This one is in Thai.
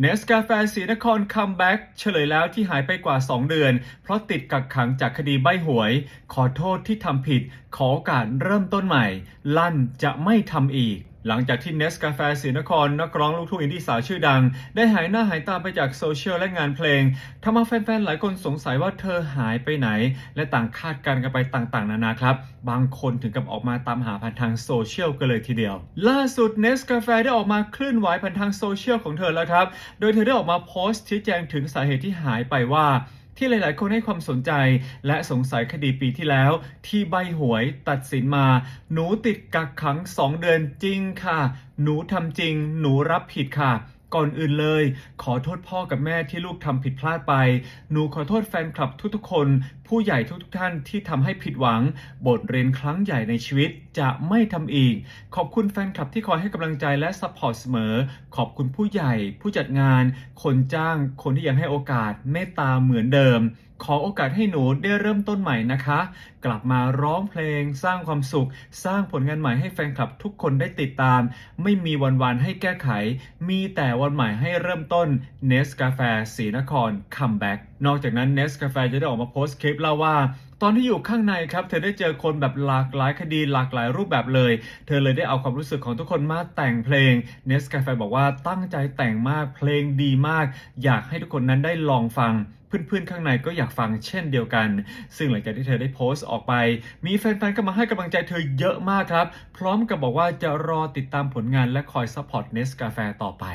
เนสกาแฟสีนครคัมแบ็กเฉลยแล้วที่หายไปกว่า 2 เดือน เพราะติดกักขังจากคดีใบหวย ขอโทษที่ทำผิด ขอโอกาสเริ่มต้นใหม่ ลั่นจะไม่ทำอีก หลังจากที่เนสกาแฟสีนคร นักร้องลูกทุ่งอินดี้สาวชื่อดัง ได้หายหน้าหายตาไปจากโซเชียลและงานเพลงทำเอาแฟนๆ หลายคนสงสัยว่าเธอหายไปไหน และต่างคาดการณ์กันไปต่างๆ นานาครับ บางคนถึงกับออกมาตามหาผ่านทางโซเชียลกันเลยทีเดียว ล่าสุดเนสกาแฟได้ออกมาเคลื่อนไหวผ่านทางโซเชียลของเธอแล้วครับ โดยเธอได้ออกมาโพสต์ชี้แจงถึงสาเหตุที่หายไปว่า ที่หลาย ๆ คนให้ความสนใจ และสงสัยคดีปีที่แล้ว ที่ใบหวยตัดสินมา หนูติดกักขัง 2 เดือนจริงค่ะ หนูทำจริง หนูรับผิดค่ะ ก่อนอื่นเลย ขอโทษพ่อกับแม่ที่ลูกทำผิดพลาดไป หนูขอโทษแฟนคลับทุกๆคน ผู้ใหญ่ทุกๆท่านที่ทำให้ผิดหวัง บทเรียนครั้งใหญ่ในชีวิตจะไม่ทำอีก ขอบคุณแฟนคลับที่คอยให้กำลังใจและซัพพอร์ตเสมอ ขอบคุณผู้ใหญ่ ผู้จัดงาน คนจ้าง คนที่ยังให้โอกาสเมตตาเหมือนเดิมขอโอกาสให้หนูได้เริ่มต้นใหม่นะคะ กลับมาร้องเพลง สร้างความสุข สร้างผลงานใหม่ให้แฟนคลับทุกคนได้ติดตาม ไม่มีวันวานให้แก้ไข มีแต่วันใหม่ให้เริ่มต้นเนสกาแฟสีนครคัมแบ็กนอกจากนั้นเนสกาแฟจะได้ออกมาโพสต์คลิปเล่าว่า ตอนที่อยู่ข้างในครับ เธอได้เจอคนแบบหลากหลายคดีหลากหลายรูปแบบเลย เธอเลยได้เอาความรู้สึกของทุกคนมาแต่งเพลงเนสกาแฟบอกว่าตั้งใจแต่งมากเพลงดีมาก อยากให้ทุกคนนั้นได้ลองฟังเพื่อนๆ ข้างในก็อยากฟังเช่นเดียวกัน ซึ่งหลังจากที่เธอได้โพสต์ออกไป มีแฟนๆ ก็มาให้กำลังใจเธอเยอะมากครับ พร้อมกับบอกว่าจะรอติดตามผลงานและคอยซัพพอร์ตเนสกาแฟต่อไป